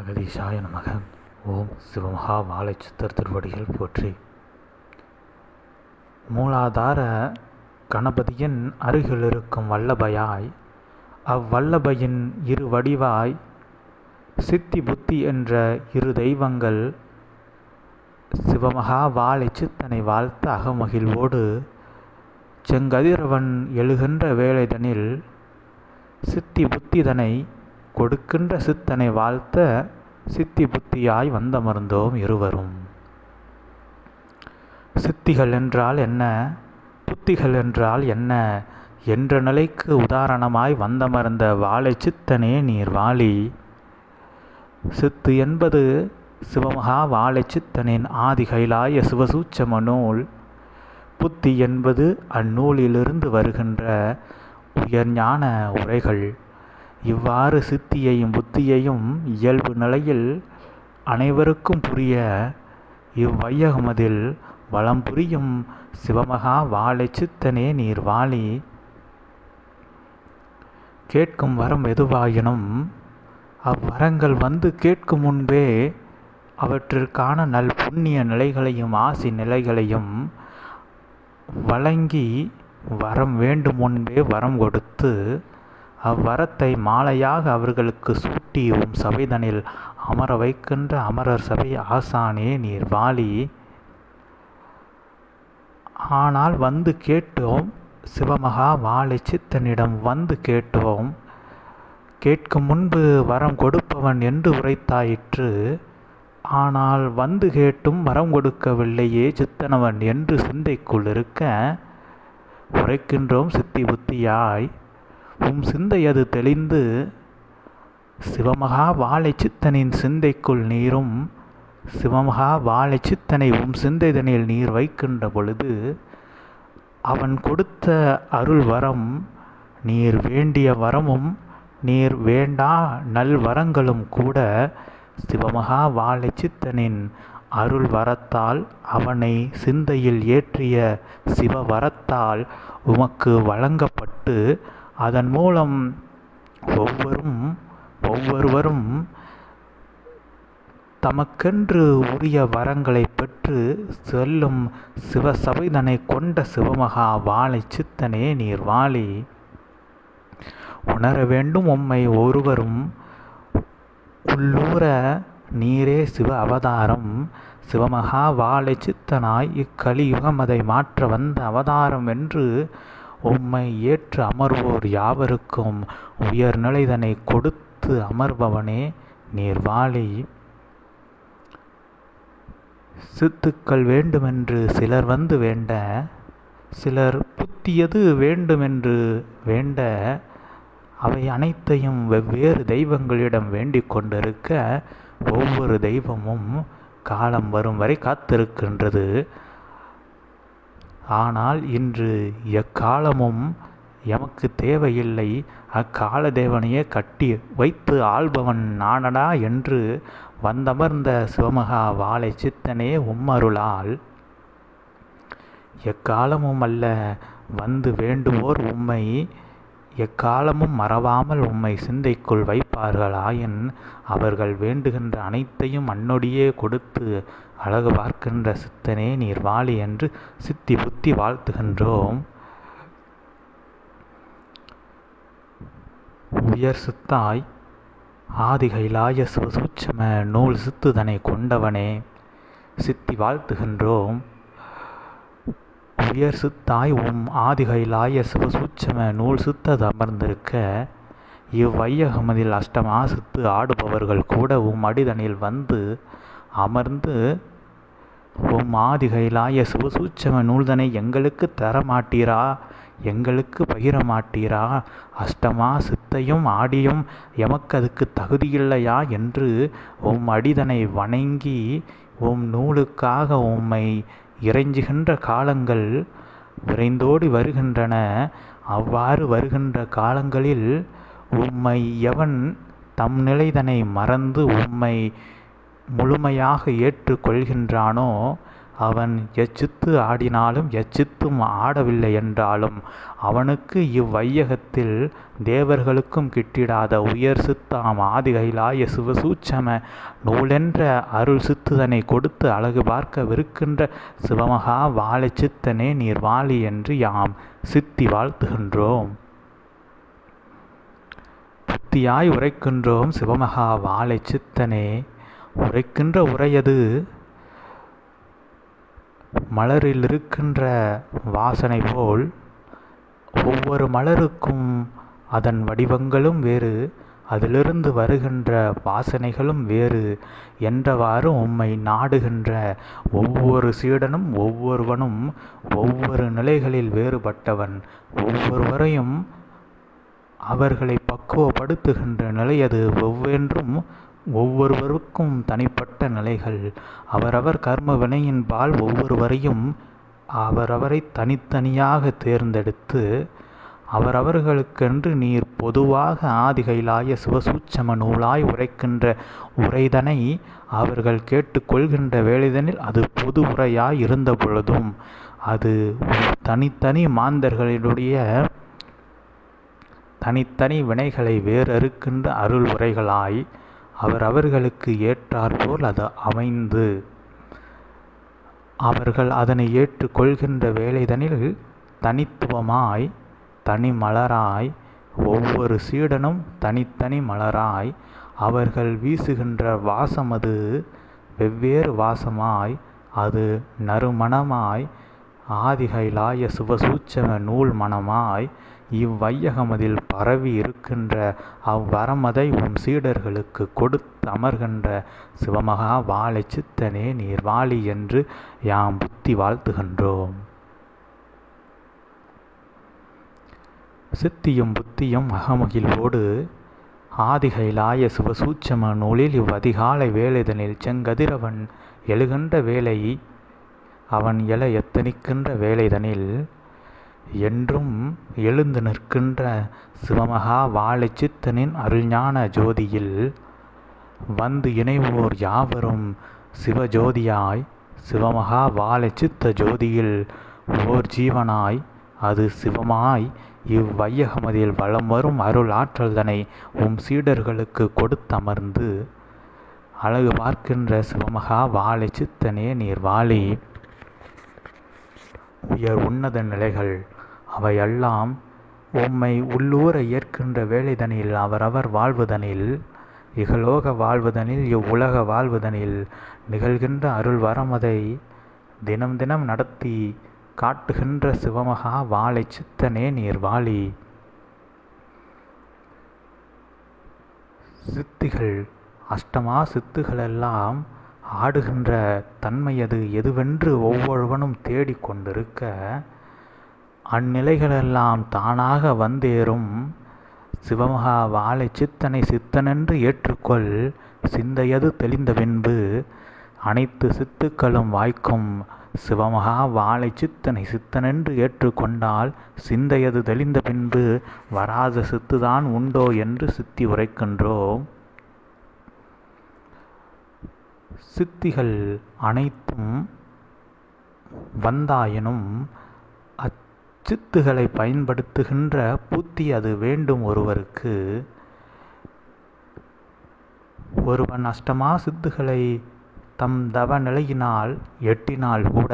அகதீஷாய நமக. ஓம் சிவமகா வாழைச்சித்தர் திருவடிகள் போற்றி. மூலாதார கணபதியின் அருகில் இருக்கும் வல்லபயாய் அவ்வல்லபையின் இரு வடிவாய் சித்தி புத்தி என்ற இரு தெய்வங்கள் சிவமகா வாழை சித்தனை வாழ்த்த அகமகிழ்வோடு செங்கதிரவன் எழுகின்ற வேலைதனில் சித்தி புத்திதனை கொடுக்கின்ற சித்தனை வாழ்த்த சித்தி புத்தியாய் வந்தமர்ந்தோம் இருவரும். சித்திகள் என்றால் என்ன? புத்திகள் என்றால் என்ன? என்ற நிலைக்கு உதாரணமாய் வந்தமர்ந்த வாழை சித்தனே நீர் வாழி. சித்து என்பது சிவமகா வாழை சித்தனின் ஆதி கைலாய சிவசூச்சம நூல். புத்தி என்பது அந்நூலிலிருந்து வருகின்ற உயர்ஞான உரைகள். இவ்வாறு சித்தியையும் புத்தியையும் இயல்பு நிலையில் அனைவருக்கும் புரிய இவ்வையகமதில் வளம் புரியும் சிவமகா வாழை சித்தனே நீர் வாழி. கேட்கும் வரம் எதுவாயினும் அவ்வரங்கள் வந்து கேட்கும் முன்பே அவற்றிற்கான நல் புண்ணிய நிலைகளையும் ஆசி நிலைகளையும் வழங்கி வரம் வேண்டும் முன்பே வரம் கொடுத்து அவ்வரத்தை மாலையாக அவர்களுக்கு சூட்டி உம் சபைதனில் அமர வைக்கின்ற அமரர் சபை ஆசானே நீர் வாலி. ஆனால் வந்து கேட்டோம் சிவமகா வாழை சித்தனிடம் வந்து கேட்டோம் கேட்கும் முன்பு வரம் கொடுப்பவன் என்று உரைத்தாயிற்று. ஆனால் வந்து கேட்டும் வரம் கொடுக்கவில்லையே சித்தனவன் என்று சிந்தைக்குள் இருக்க உரைக்கின்றோம் சித்தி புத்தியாய். உம் சிந்தை அது தெளிந்து சிவமகா வாழை சித்தனின் சிந்தைக்குள் நீரும் சிவமகா வாழை சித்தனை உம் சிந்தைதனில் நீர் வைக்கின்ற பொழுது அவன் கொடுத்த அருள் வரம் நீர் வேண்டிய வரமும் நீர் வேண்டா நல் வரங்களும் கூட சிவமகா வாழை சித்தனின் அருள் வரத்தால் அவனை சிந்தையில் ஏற்றிய சிவவரத்தால் உமக்கு வழங்கப்பட்டு அதன் மூலம் ஒவ்வொரும் ஒவ்வொருவரும் தமக்கென்று உரிய வரங்களை பெற்று செல்லும் சிவசபைதனை கொண்ட சிவமகா வாழை சித்தனே நீர் வாழி உணர வேண்டும் உம்மை ஒருவரும். உள்ளூர நீரே சிவ அவதாரம். சிவமகா வாழை சித்தனாய் இக்கலியுகம் அதை மாற்ற வந்த அவதாரம் என்று உம்மை ஏற்று அமர்வோர் யாவருக்கும் உயர்நிலைதனை கொடுத்து அமர்பவனே நீர் வாழி சித்துக்கள் வேண்டுமென்று சிலர் வந்து வேண்ட சிலர் புத்தியது வேண்டுமென்று வேண்ட அவை அனைத்தையும் வெவ்வேறு தெய்வங்களிடம் வேண்டிக் கொண்டிருக்க ஒவ்வொரு தெய்வமும் காலம் வரும் வரை காத்திருக்கின்றது. ஆனால் இன்று எக்காலமும் எமக்கு தேவையில்லை. அக்கால தேவனையே கட்டி வைத்து ஆள்பவன் நானடா என்று வந்தமர்ந்த சிவமகா வாழை சித்தனே உம்மருளால். எக்காலமும் அல்ல வந்து வேண்டுவோர் உம்மை எக்காலமும் மறவாமல் உம்மை சிந்தைக்குள் வைப்பார்களாயின் அவர்கள் வேண்டுகின்ற அனைத்தையும் அன்னொடியே கொடுத்து அழகு பார்க்கின்ற சித்தனே நீர் வாழி என்று சித்தி புத்தி வாழ்த்துகின்றோம். உயர் சித்தாய் ஆதி கைலாய சிவசூட்சம நூல் சித்துதனை கொண்டவனே சித்தி வாழ்த்துகின்றோம். உயர் சித்தாய் உம் ஆதிகைலாய சிவசூட்சம நூல் சித்தது அமர்ந்திருக்க இவ்வையகமதில் அஷ்டமா சித்து ஆடுபவர்கள் கூட உம் அடிதனில் வந்து அமர்ந்து உம் ஆதிகைலாய சிவசூட்சம நூல்தனை எங்களுக்கு தரமாட்டீரா? எங்களுக்கு பகிர மாட்டீரா அஷ்டமா சித்தையும் ஆடியும் எமக்கு அதுக்கு தகுதியில்லையா? என்று உம் அடிதனை வணங்கி உம் நூலுக்காக உம்மை இறைஞ்சுகின்ற காலங்கள் விரைந்தோடி வருகின்றன. அவ்வாறு வருகின்ற காலங்களில் உம்மை எவன் தம் நிலைதனை மறந்து உம்மை முழுமையாக ஏற்றுக்கொள்கின்றானோ அவன் எச்சித்து ஆடினாலும் எச்சித்தும் ஆடவில்லை என்றாலும் அவனுக்கு இவ்வையகத்தில் தேவர்களுக்கும் கிட்டிடாத உயர் சித்தாம் ஆதிகைலாய சிவசூச்சம நூலென்ற அருள் சித்துதனை கொடுத்து அழகு பார்க்க விருக்கின்ற சிவமகா வாழை சித்தனே நீர் வாழி என்று யாம் சித்தி வாழ்த்துகின்றோம். புத்தியாய் உரைக்கின்றோம் சிவமகா வாழை சித்தனே உரைக்கின்ற உரையது மலரில் இருக்கின்ற வாசனை போல் ஒவ்வொரு மலருக்கும் அதன் வடிவங்களும் வேறு அதிலிருந்து வருகின்ற வாசனைகளும் வேறு என்றவாறு உம்மை நாடுகின்ற ஒவ்வொரு சீடனும் ஒவ்வொருவனும் ஒவ்வொரு நிலைகளில் வேறுபட்டவன். ஒவ்வொருவரையும் அவர்களை பக்குவப்படுத்துகின்ற நிலையது ஒவ்வொன்றும் ஒவ்வொருவருக்கும் தனிப்பட்ட நிலைகள். அவரவர் கர்ம வினையின்பால் ஒவ்வொருவரையும் அவரவரை தனித்தனியாக தேர்ந்தெடுத்து அவரவர்களுக்கென்று நீர் பொதுவாக ஆதிகைலாய சிவசூட்சம நூலாய் உரைக்கின்ற உரைதனை அவர்கள் கேட்டுக்கொள்கின்ற வேலைதனில் அது பொது உரையாய் இருந்த பொழுதும் அது தனித்தனி மாந்தர்களினுடைய தனித்தனி வினைகளை வேறறுக்கின்ற அருள் உரைகளாய் அவர் அவர்களுக்கு ஏற்றாற்போல் அது அமைந்து. அவர்கள் அதனை ஏற்றுக்கொள்கின்ற வேலைதனில் தனித்துவமாய் தனி மலராய் ஒவ்வொரு சீடனும் தனித்தனி மலராய் அவர்கள் வீசுகின்ற வாசம் அது வெவ்வேறு வாசமாய் அது நறுமணமாய் ஆதிகைலாய சுபசூச்சம நூல் மனமாய் இவ்வையகமதில் பரவி இருக்கின்ற அவ்வரமதை உம் சீடர்களுக்கு கொடுத்தமர்கின்ற சிவமகா வாழை சித்தனே நீர் வாழி என்று யாம் புத்தி வாழ்த்துகின்றோம். சித்தியும் புத்தியும் அகமகிழ்வோடு ஆதிகைலாய சிவசூட்சம நூலில் இவ்வதிகாலை வேலைதனில் செங்கதிரவன் எழுகின்ற வேலை அவன் எழ எத்தனிக்கின்ற வேலைதனில் என்றும் எழுந்து நிற்கின்ற சிவமகா வாழைச்சித்தனின் அருள்ஞான ஜோதியில் வந்து இணைவோர் யாவரும் சிவஜோதியாய் சிவமகா வாழைச்சித்த சித்த ஜோதியில் ஓர் ஜீவனாய் அது சிவமாய் இவ்வையகமதில் வளம் வரும் அருள் ஆற்றல்தனை உம் சீடர்களுக்கு கொடுத்தமர்ந்து அழகு பார்க்கின்ற சிவமகா வாழை சித்தனே நீர் வாழி உயர் உன்னத நிலைகள் அவையெல்லாம் உம்மை உள்ளூர ஏற்கின்ற வேலைதனில் அவரவர் வாழ்வதனில் இகலோக வாழ்வதனில் இவ்வுலக வாழ்வதனில் நிகழ்கின்ற அருள் வரமதை தினம் தினம் நடத்தி காட்டுகின்ற சிவமகா வாழை சித்தனே நீர் வாழி சித்திகள் அஷ்டமா சித்துகளெல்லாம் ஆடுகின்ற தன்மையது எதுவென்று ஒவ்வொருவனும் தேடிக்கொண்டிருக்க அந்நிலைகளெல்லாம் தானாக வந்தேறும். சிவமகா வாழை சித்தனை சித்தனென்று ஏற்றுக்கொள். சிந்தையது தெளிந்த பின்பு அனைத்து சித்துக்களும் வாய்க்கும். சிவமகா வாழை சித்தனை சித்தனென்று ஏற்றுக்கொண்டால் சிந்தையது தெளிந்த பின்பு வராத சித்துதான் உண்டோ என்று சித்தி உரைக்கின்றோம் சித்திகள் அனைத்தும் வந்தாயினும் அச்சித்துகளை பயன்படுத்துகின்ற புத்தி அது வேண்டும் ஒருவருக்கு. ஒருவன் அஷ்டமா சித்துகளை தம் தவ நிலையினால் எட்டினால் கூட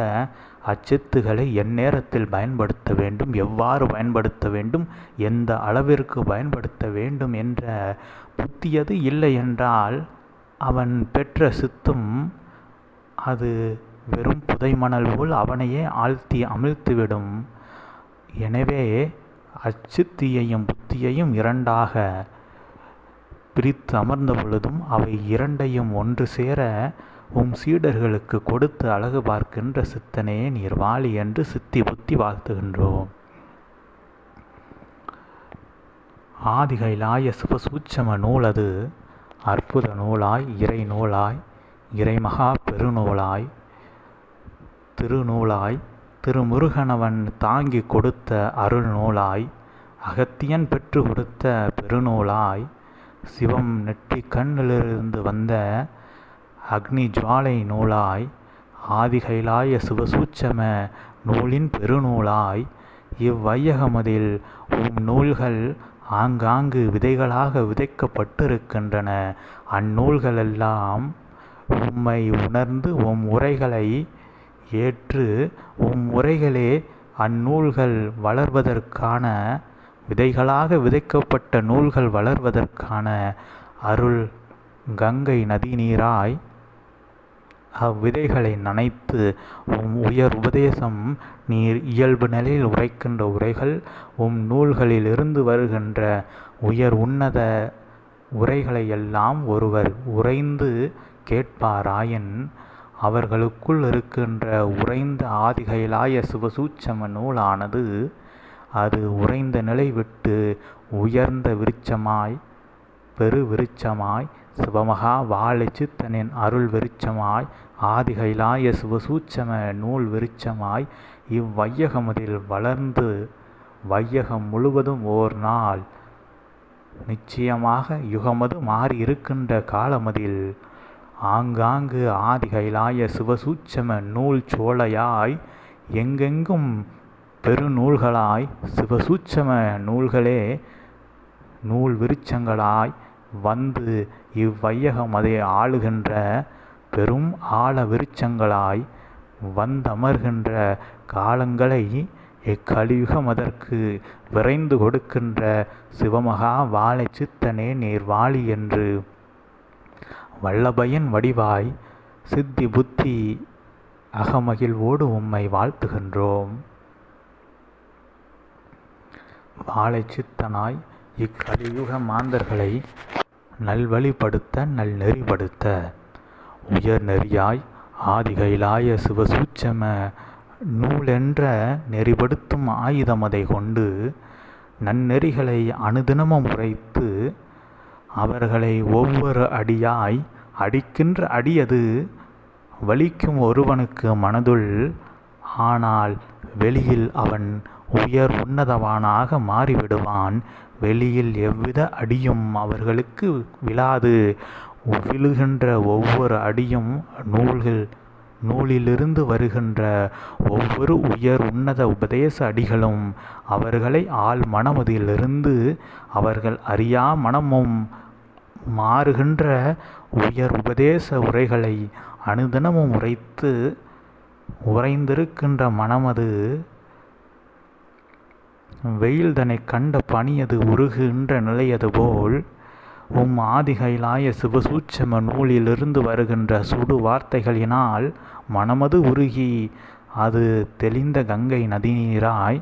அச்சித்துகளை எந்நேரத்தில் பயன்படுத்த வேண்டும் எவ்வாறு பயன்படுத்த வேண்டும் எந்த அளவிற்கு பயன்படுத்த வேண்டும் என்ற புத்தியது இல்லை என்றால் அவன் பெற்ற சித்தும் அது வெறும் புதைமணல் போல் அவனையே ஆழ்த்தி அமிழ்த்திவிடும். எனவே அச்சித்தியையும் புத்தியையும் இரண்டாக பிரித்து அமர்ந்த பொழுதும் அவை இரண்டையும் ஒன்று சேர உம் சீடர்களுக்கு கொடுத்து அழகு பார்க்கின்ற சித்தனே நீர் வாழி என்று சித்தி புத்தி வாழ்த்துகின்றோம். ஆதிகைலாய சிவசூட்சம நூலது அற்புத நூலாய் இறை நூலாய் இறைமகா பெருநூலாய் திருநூலாய் திருமுருகனவன் தாங்கி கொடுத்த அருள் நூலாய் அகத்தியன் பெற்று கொடுத்த பெருநூலாய் சிவம் நெற்றி கண்ணிலிருந்து வந்த அக்னி ஜுவாலை நூலாய் ஆதிகைலாய சிவசூச்சம நூலின் பெருநூலாய் இவ்வையகமதில் உம் நூல்கள் ஆங்காங்கு விதைகளாக விதைக்கப்பட்டிருக்கின்றன. அந்நூல்களெல்லாம் உம்மை உணர்ந்து உம் உரைகளை ஏற்று உம் உரைகளே அந்நூல்கள் வளர்வதற்கான விதைகளாக விதைக்கப்பட்ட நூல்கள் வளர்வதற்கான அருள் கங்கை நதிநீராய் அவ்விதைகளை நனைத்து உம் உயர் உபதேசம் நீர் இயல்பு நிலையில் உரைக்கின்ற உரைகள் உம் நூல்களிலிருந்து வருகின்ற உயர் உன்னத உரைகளையெல்லாம் ஒருவர் உறைந்து கேட்பாராயின் அவர்களுக்குள் இருக்கின்ற உறைந்த ஆதிகைலாய சிவசூட்சம நூலானது அது உறைந்த நிலை விட்டு உயர்ந்த விருட்சமாய் பெரு விருட்சமாய் சிவமகா வாழை சித்தனின் அருள் விருட்சமாய் ஆதிகைலாய சிவசூட்சம நூல் விருட்சமாய் இவ்வையகமதில் வளர்ந்து வையகம் முழுவதும் ஓர் நாள். நிச்சயமாக யுகமது மாறி இருக்கின்ற காலமதில் ஆங்காங்கு ஆதிகைலாய சிவசூட்சம நூல் சோலையாய் எங்கெங்கும் பெருநூல்களாய் சிவசூட்சம நூல்களே நூல் விருட்சங்களாய் வந்து இவ்வையகம் அதை ஆளுகின்ற பெரும் ஆழ விருட்சங்களாய் வந்தமர்கின்ற காலங்களை இக்கலியுகம் அதற்கு விரைந்து கொடுக்கின்ற சிவமகா வாழை சித்தனே நீர் வாழி என்று வல்லபயன் வடிவாய் சித்தி புத்தி அகமகிழ்வோடு உம்மை வாழ்த்துகின்றோம். வாழை சித்தனாய் இக்கலியுக மாந்தர்களை நல்வழிப்படுத்த நல்நெறிப்படுத்த. உயர் நெறியாய் ஆதிகைலாய சிவசூச்சம நூலென்ற நெறிப்படுத்தும் ஆயுதமதை கொண்டு நன்னெறிகளை அனுதினமும் உரைத்து அவர்களை ஒவ்வொரு அடியாய் அடிக்கின்ற அடியது வலிக்கும் ஒருவனுக்கு மனதுள் ஆனால் வெளியில் அவன் உயர் உன்னதவானாக மாறிவிடுவான். வெளியில் எவ்வித அடியும் அவர்களுக்கு விழாது. விழுகின்ற ஒவ்வொரு அடியும் நூல்கள் நூலிலிருந்து வருகின்ற ஒவ்வொரு உயர் உன்னத உபதேச அடிகளும் அவர்களை ஆள் மனமதிலிருந்து அவர்கள் அறியா மனமும் மாறுகின்ற உயர் உபதேச உரைகளை அனுதினமும் உரைத்து உறைந்திருக்கின்ற மனமது வெயில்தனை கண்ட பனியது உருகுகின்ற நிலையது போல் உம் ஆதிகைலாய சிவசூட்சம நூலிலிருந்து வருகின்ற சுடு வார்த்தைகளினால் மனமது உருகி அது தெளிந்த கங்கை நதிநீராய்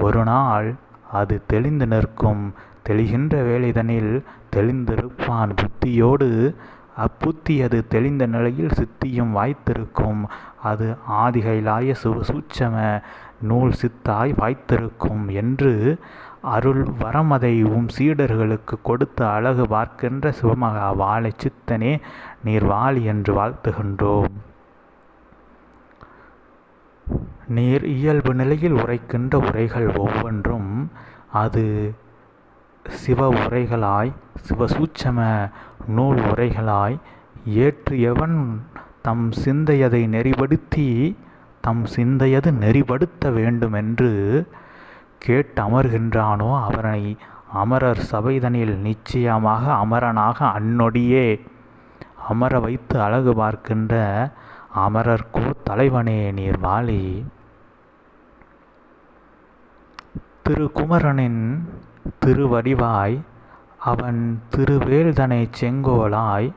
ஒரு நாள் அது தெளிந்து நிற்கும் தெளிகின்ற வேலைதனில் தெளிந்திருப்பான். புத்தியோடு அப்புத்தி அது தெளிந்த நிலையில் சித்தியும் வாய்த்திருக்கும். அது ஆதிகைலாய சூட்சம நூல் சித்தாய் வாய்த்திருக்கும் என்று அருள் வரமதைவும் உம் சீடர்களுக்கு கொடுத்து அழகு பார்க்கின்ற சிவமகா வாழை சித்தனே நீர் வாழி என்று வாழ்த்துகின்றோம். நீர் இயல்பு நிலையில் உரைக்கின்ற உரைகள் ஒவ்வொன்றும் அது சிவ உரைகளாய் சிவசூட்சம நூல் உரைகளாய் ஏற்று எவன் தம் சிந்தையதை நெறிப்படுத்தி தம் சிந்தையது நெறிப்படுத்த வேண்டுமென்று கேட்டு அமர்கின்றானோ அவனை அமரர் சபைதனில் நிச்சயமாக அமரனாக அந்நொடியே. அமர வைத்து அழகு பார்க்கின்ற அமரர்கோ தலைவனே நீர் வாழி. திருக்குமரனின் திருவடிவாய் அவன் திருவேல்தனை செங்கோலாய்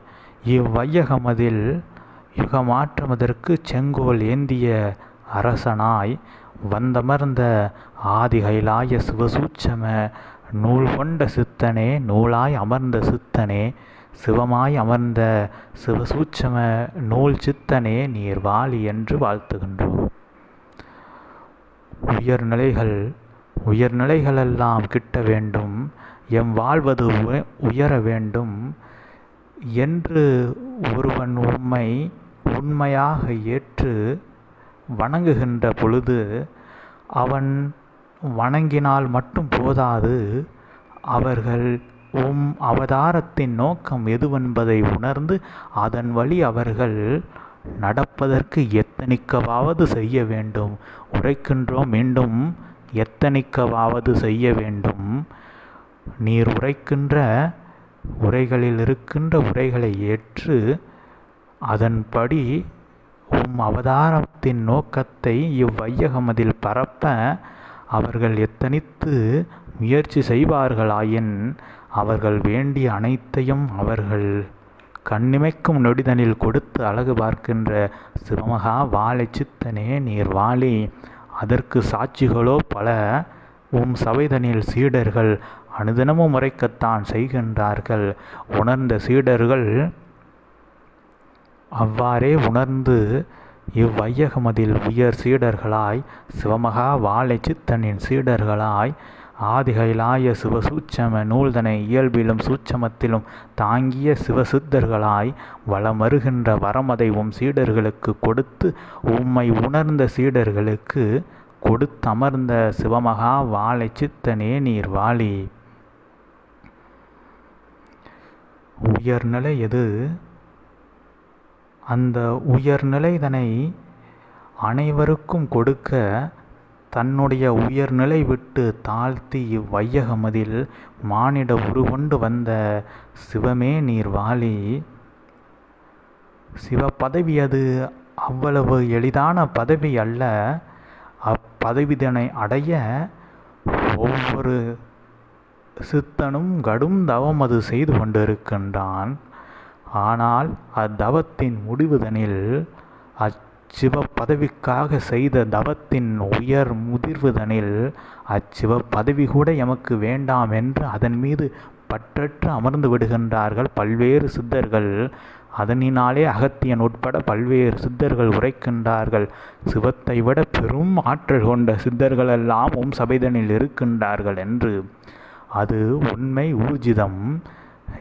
இவ்வையகமதில் யுகமாற்றமதற்கு செங்கோல் ஏந்திய அரசனாய் வந்தமர்ந்த ஆதிகைலாய சிவசூட்சம நூல் கொண்ட சித்தனே நூலாய் அமர்ந்த சித்தனே சிவமாய் அமர்ந்த சிவசூட்சம நூல் சித்தனே நீர் வாழி என்று வாழ்த்துகின்றோம். உயர்நிலைகள் உயர்நிலைகளெல்லாம் கிட்ட வேண்டும் எம் வாழ்வது உயர வேண்டும் என்று ஒருவன் உண்மை உண்மையாக ஏற்று வணங்குகின்ற பொழுது அவன் வணங்கினால் மட்டும் போதாது அவர்கள் உம் அவதாரத்தின் நோக்கம் எதுவென்பதை உணர்ந்து அதன் வழி அவர்கள் நடப்பதற்கு எத்தனிக்கவாவது செய்ய வேண்டும். உரைக்கின்றோம் மீண்டும் எத்தனிக்கவாவது செய்ய வேண்டும். நீர் உரைக்கின்ற உரைகளில் இருக்கின்ற உரைகளை ஏற்று அதன்படி உம் அவதாரத்தின் நோக்கத்தை இவ்வையகமதில் பரப்ப அவர்கள் எத்தனித்து முயற்சி செய்வார்களாயின் அவர்கள் வேண்டிய அனைத்தையும் அவர்கள் கண்ணிமைக்கும் நொடிதனில் கொடுத்து அழகு பார்க்கின்ற சிவமகா வாழை சித்தனே நீர் வாழி அதற்கு சாட்சிகளோ பல. உம் சபைதனில் சீடர்கள் அனுதினமும் உரைக்கத்தான் செய்கின்றார்கள். உணர்ந்த சீடர்கள் அவ்வாறே உணர்ந்து இவ்வையகமதில் உயர் சீடர்களாய் சிவமகா வாழை சித்தனின் சீடர்களாய் ஆதிகைலாய சிவசூட்சம நூல்தனை இயல்பிலும் சூட்சமத்திலும் தாங்கிய சிவசித்தர்களாய் வளமருகின்ற வரமதைவும் சீடர்களுக்கு கொடுத்து உம்மை உணர்ந்த சீடர்களுக்கு கொடுத்தமர்ந்த சிவமகா வாழை சித்தனே நீர் வாழி உயர்நிலை எது? அந்த உயர்நிலைதனை அனைவருக்கும் கொடுக்க தன்னுடைய உயர்நிலை விட்டு தாழ்த்தி இவ்வையகமதில் மானிட உருகொண்டு வந்த சிவமே நீர் வாழி. சிவ பதவி அது அவ்வளவு எளிதான பதவி அல்ல. அப்பதவிதனை அடைய ஒவ்வொரு சித்தனும் கடும் தவம் அது செய்து கொண்டிருக்கின்றான். ஆனால் அத்தவத்தின் முடிவுதனில் அச்சிவ பதவிக்காக செய்த தவத்தின் உயர் முதிர்வுதனில் அச்சிவ பதவி கூட எமக்கு வேண்டாம் என்று அதன் மீது பற்றற்று அமர்ந்து விடுகின்றார்கள் பல்வேறு சித்தர்கள். அதனினாலே அகத்தியன் உட்பட பல்வேறு சித்தர்கள் உரைக்கின்றார்கள். சிவத்தை விட பெரும் ஆற்றல் கொண்ட சித்தர்களெல்லாம் உம் சபைதனில் இருக்கின்றார்கள் என்று. அது உண்மை ஊர்ஜிதம்.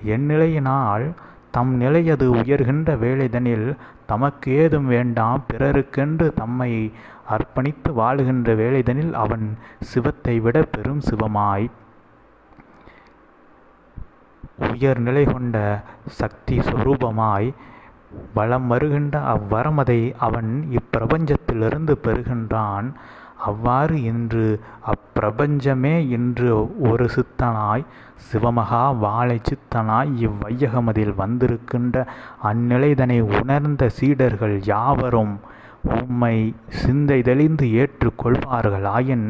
என் நிலையினால் தம் நிலையது உயர்கின்ற வேலைதனில் தமக்கு ஏதும் வேண்டாம் பிறருக்கென்று தம்மை அர்ப்பணித்து வாழுகின்ற வேலைதனில் அவன் சிவத்தை விட பெரும் சிவமாய். உயர்நிலை கொண்ட சக்தி சுரூபமாய் வலம் வருகின்ற அவ்வரமதை அவன் இப்பிரபஞ்சத்திலிருந்து பெறுகின்றான். அவ்வாறு இன்று அப்பிரபஞ்சமே இன்று ஒரு சித்தனாய் சிவமகா வாழை சித்தனாய் இவ்வையகமதில் வந்திருக்கின்ற அந்நிலைதனை உணர்ந்த சீடர்கள் யாவரும் உம்மை சிந்தை தெளிந்து ஏற்றுக்கொள்வார்களாயின்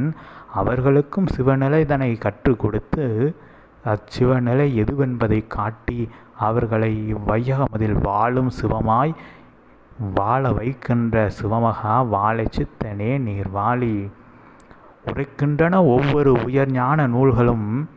அவர்களுக்கும் சிவநிலைதனை கற்றுக் கொடுத்து அச்சிவநிலை எதுவென்பதை காட்டி அவர்களை இவ்வையகமதில் வாழும் சிவமாய் வாழ வைக்கின்ற சிவமகா வாழை சித்தனே நீர் வாழி. உரைக்கின்றன ஒவ்வொரு உயர் ஞான நூல்களும்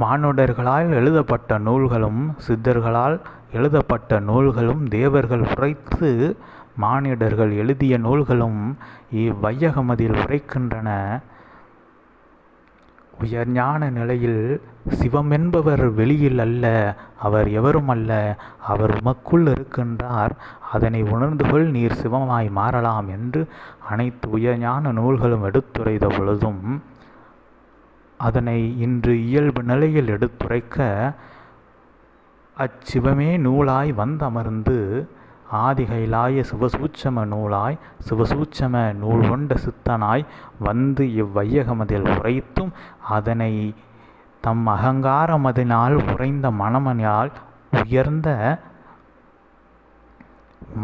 மானுடர்களால் எழுதப்பட்ட நூல்களும் சித்தர்களால் எழுதப்பட்ட நூல்களும் தேவர்கள் உரைத்து மானிடர்கள் எழுதிய நூல்களும் இவ்வையகமதில் உரைக்கின்றன. உயர்ஞான நிலையில் சிவம் என்பவர் வெளியில் அல்ல அவர் எவரும் அல்ல அவர் உமக்குள் இருக்கின்றார். அதனை உணர்ந்துகொள் நீர் சிவமாய் மாறலாம் என்று அனைத்து உயர்ஞான நூல்களும் எடுத்துரைத்த பொழுதும் அதனை இன்று இயல்பு நிலையில் எடுத்துரைக்க அச்சிவமே நூலாய் வந்தமர்ந்து ஆதிகைலாய சிவசூட்சம நூலாய் சிவசூட்சம நூல் கொண்ட சித்தனாய் வந்து இவ்வையகமதில் உரைத்தும் அதனை தம் அகங்காரமதினால் உறைந்த மனமனால் உயர்ந்த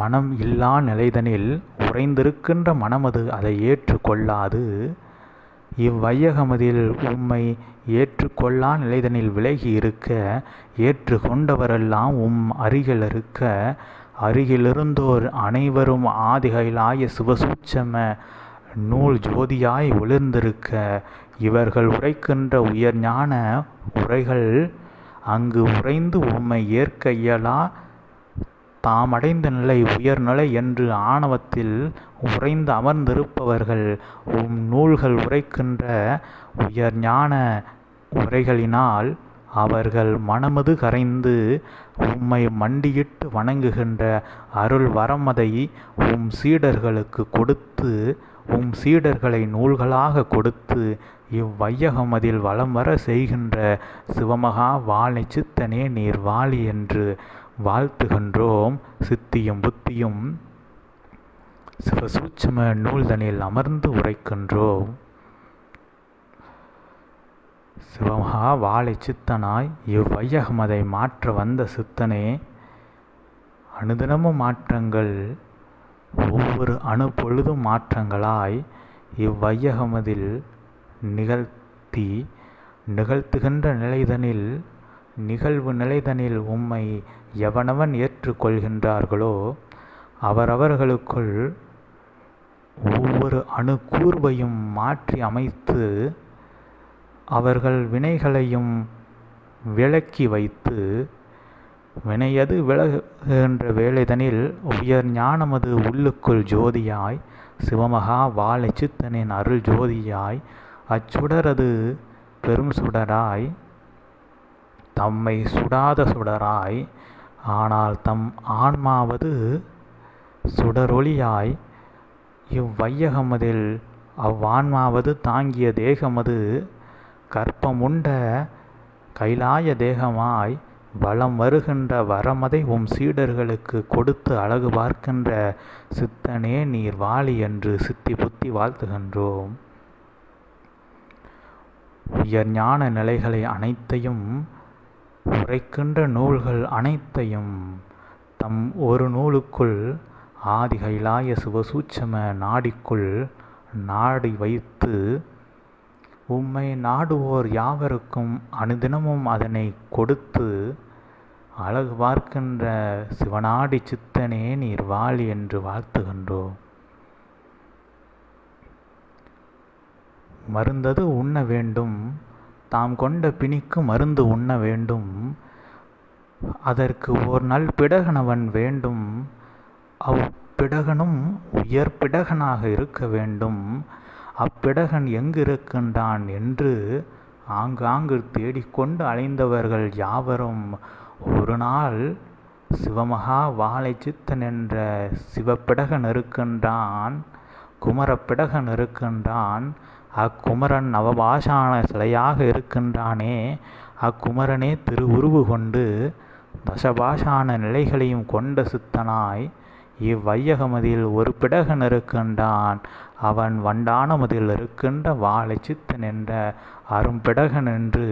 மனம் இல்லா நிலைதனில் உறைந்திருக்கின்ற மனமது அதை ஏற்றுக்கொள்ளாது. இவ்வையகமதில் உம்மை ஏற்றுக்கொள்ளா நிலைதனில் விலகி இருக்க ஏற்றுக்கொண்டவரெல்லாம் உம் அருகில் இருக்க அருகிலிருந்தோர் அனைவரும் ஆதிகைலாய சிவசூட்சம நூல் ஜோதியாய் ஒளிர்ந்திருக்க இவர்கள் உரைக்கின்ற உயர்ஞான உரைகள் அங்கு உறைந்து உம்மை ஏற்க இயலா தாமடைந்த நிலை உயர்நிலை என்று ஆணவத்தில் உறைந்து அமர்ந்திருப்பவர்கள் உம் நூல்கள் உரைக்கின்ற உயர்ஞான உரைகளினால் அவர்கள் மனமது கரைந்து உம்மை மண்டியிட்டு வணங்குகின்ற அருள் வரமதை உம் சீடர்களுக்கு கொடுத்து உம் சீடர்களை நூல்களாக கொடுத்து இவ்வையகமதில் வலம் வர செய்கின்ற சிவமகா வாழை சித்தனே நீர் வாழி என்று வாழ்த்துகின்றோம். சித்தியும் புத்தியும் சிவசூட்சம நூல்தனில் அமர்ந்து உரைக்கின்றோம். சிவமகா வாழை சித்தனாய் இவ்வையகமதை மாற்ற வந்த சித்தனே அனுதினமும் மாற்றங்கள் ஒவ்வொரு அணு பொழுதும் மாற்றங்களாய் இவ்வையகமதில் நிகழ்த்தி நிகழ்த்துகின்ற நிலைதனில் நிகழ்வு நிலைதனில் உம்மை எவனவன் ஏற்றுக்கொள்கின்றார்களோ அவரவர்களுக்குள் ஒவ்வொரு அணு கூர்வையும் மாற்றி அமைத்து அவர்கள் வினைகளையும் விளக்கி வைத்து வினையது விலகுகின்ற வேலைதனில் உயர் ஞானமது உள்ளுக்குள் ஜோதியாய் சிவமகா வாழை சித்தனின் அருள் ஜோதியாய் அச்சுடரது பெரும் சுடராய் தம்மை சுடாத சுடராய் ஆனால் தம் ஆன்மாவது சுடரொளியாய் இவ்வையகமதில் அவ்வான்மாவது தாங்கிய தேகமது கற்பமுண்ட கைலாய தேகமாய் வலம் வருகின்ற வரமதை உம் சீடர்களுக்கு கொடுத்து அழகு பார்க்கின்ற சித்தனே நீர் வாழி என்று சித்தி புத்தி வாழ்த்துகின்றோம். உயர் ஞான நிலைகளை அனைத்தையும் உரைக்கின்ற நூல்கள் அனைத்தையும் தம் ஒரு நூலுக்குள் ஆதி கைலாய சிவசூட்சம நாடிக்குள் நாடி வைத்து உம்மை நாடுவோர் யாவருக்கும் அனுதினமும் அதனை கொடுத்து அழகு பார்க்கின்ற சிவனாடி சித்தனே நீர் வாழி என்று வாழ்த்துகின்றோம் மருந்தது உண்ண வேண்டும். தாம் கொண்ட பிணிக்கு மருந்து உண்ண வேண்டும். அதற்கு ஓர் நல் பிடகனவன் வேண்டும். அப்பிடகனும் உயர் பிடகனாக இருக்க வேண்டும். அப்பிடகன் எங்கிருக்கின்றான் என்று ஆங்காங்கு தேடிக்கொண்டு அலைந்தவர்கள் யாவரும் ஒரு நாள் சிவமகா வாழைச்சித்தன் என்ற சிவப்பிடகன் இருக்கின்றான் குமரப்பிடகன் இருக்கின்றான் அக்குமரன் நவபாஷான சிலையாக இருக்கின்றானே அக்குமரனே திருவுருவு கொண்டு தசபாஷான நிலைகளையும் கொண்ட சித்தனாய் இவ்வையகமதியில் ஒரு பிடகன் இருக்கின்றான். அவன் வண்டானமதில் இருக்கின்ற வாழை சித்தன் என்ற அரும்பிடகன் என்று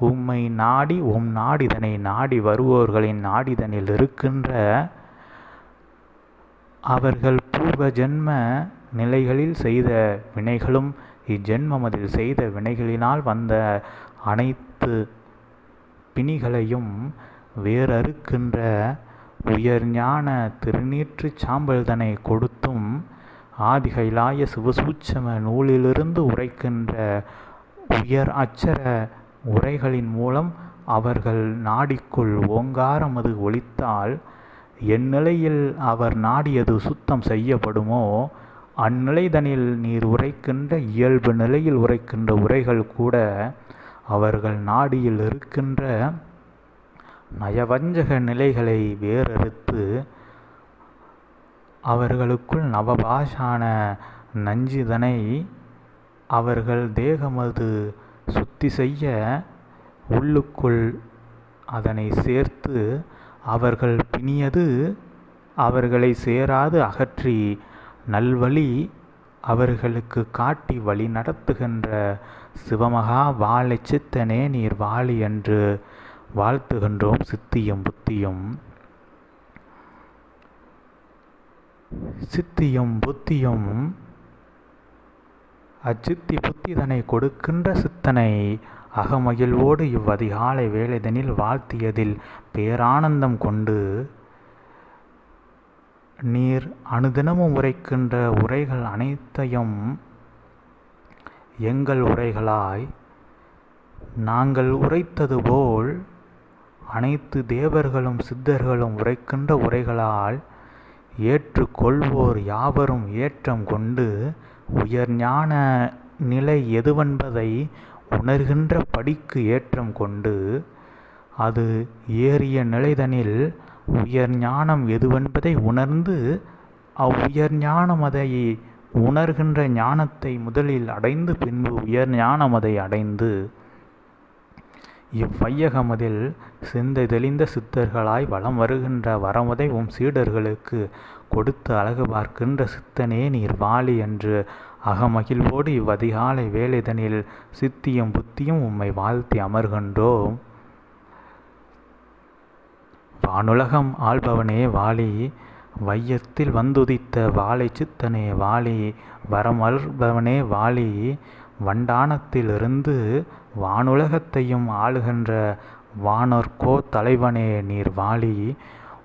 உம்மை நாடி உம் நாடிதனை நாடி வருவோர்களின் நாடிதனில் இருக்கின்ற அவர்கள் பூர்வ ஜென்ம நிலைகளில் செய்த வினைகளும் இஜென்மமதில் செய்த வினைகளினால் வந்த அனைத்து பிணிகளையும் வேறறுக்கின்ற உயர் ஞான திருநீற்று சாம்பல்தனை கொடுத்தும் ஆதிகைலாய சிவசூட்சம நூலிலிருந்து உரைக்கின்ற உயர் அச்சர உரைகளின் மூலம் அவர்கள் நாடிக்குள் ஓங்காரம் அது ஒழித்தால் எந்நிலையில் அவர் நாடியது சுத்தம் செய்யப்படுமோ? அந்நிலைதனில் நீர் உரைக்கின்ற இயல்பு நிலையில் உரைக்கின்ற உரைகள் கூட அவர்கள் நாடியில் இருக்கின்ற நயவஞ்சக நிலைகளை வேறறுத்து அவர்களுக்குள் நவபாஷான நஞ்சிதனை அவர்கள் தேகமது சுத்தி செய்ய உள்ளுக்குள் அதனை சேர்த்து அவர்கள் பிணியது அவர்களை சேராது அகற்றி நல்வழி அவர்களுக்கு காட்டி வழி நடத்துகின்ற சிவமகா வாழை சித்தனே நீர் வாழி என்று வாழ்த்துகின்றோம் சித்தியும் புத்தியும். சித்தியும் புத்தியும் அச்சித்தி புத்திதனை கொடுக்கின்ற சித்தனை அகமகிழ்வோடு இவ்வதிகாலை வேலைதனில் வாழ்த்தியதில் பேரானந்தம் கொண்டு நீர் அனுதினமும் உரைக்கின்ற உரைகள் அனைத்தையும் எங்கள் உரைகளாய் நாங்கள் உரைத்தது போல் அனைத்து தேவர்களும் சித்தர்களும் உரைக்கின்ற உரைகளால் ஏற்றுக்கொள்வோர் யாவரும் ஏற்றம் கொண்டு உயர் ஞான நிலை எதுவென்பதை உணர்கின்ற படிக்கு ஏற்றம் கொண்டு அது ஏறிய நிலைதனில் உயர் ஞானம் எதுவென்பதை உணர்ந்து அவ்வுயர் ஞானம் அதை உணர்கின்ற ஞானத்தை முதலில் அடைந்து பின்பு உயர் ஞானம் அதை அடைந்து இவ்வையகமதில் சிந்தை தெளிந்த சித்தர்களாய் வலம் வருகின்ற வரமுதை உம் சீடர்களுக்கு கொடுத்து அழகு பார்க்கின்ற சித்தனே நீர் வாழி என்று அகமகிழ்வோடு இவ்வதிகாலை வேலைதனில் சித்தியும் புத்தியும் உம்மை வாழ்த்தி அமர்கின்றோம். வானுலகம் ஆள்பவனே வாலி வையத்தில் வந்துதித்த வாழை சித்தனே வாலி வரமல்பவனே வாலி வண்டானத்திலிருந்து வானுலகத்தையும் ஆளுகின்ற வானோர்க்கோ தலைவனே நீர் வாழி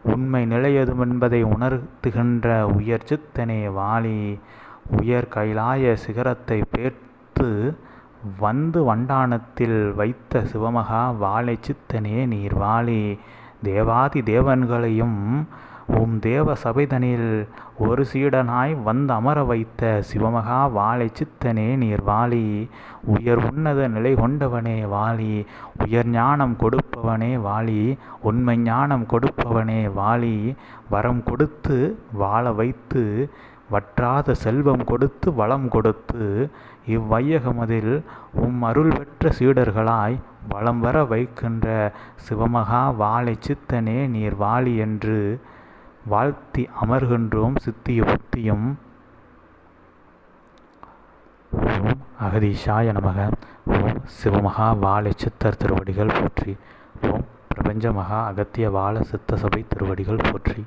உண்மை நிலையதுமென்பதை உணர்த்துகின்ற உயர் சித்தனே வாழி உயர் கைலாய சிகரத்தை பேர்த்து வந்து வண்டானத்தில் வைத்த சிவமகா வாழை சித்தனே நீர் வாழி தேவாதி தேவன்களையும் உம் தேவ சபைதனில் ஒரு சீடனாய் வந்து அமர வைத்த சிவமகா வாழை சித்தனே நீர் வாலி உயர் உன்னத நிலை கொண்டவனே வாலி உயர் ஞானம் கொடுப்பவனே வாழி. உண்மை ஞானம் கொடுப்பவனே வாழி. வரம் கொடுத்து வாழ வைத்து வற்றாத செல்வம் கொடுத்து வளம் கொடுத்து இவ்வையகமதில் உம் அருள் பெற்ற சீடர்களாய் வளம் வர வைக்கின்ற சிவமகா வாழை சித்தனே நீர் வாழி என்று வாழ்த்தி அமர்கின்றோம் சித்திய புத்தியும். ஓம் அகதீஷாய நமக. ஓம் சிவமகா வாழை சித்தர் திருவடிகள் போற்றி. ஓம் பிரபஞ்ச மகா அகத்திய வாழ சித்த சபை திருவடிகள் போற்றி.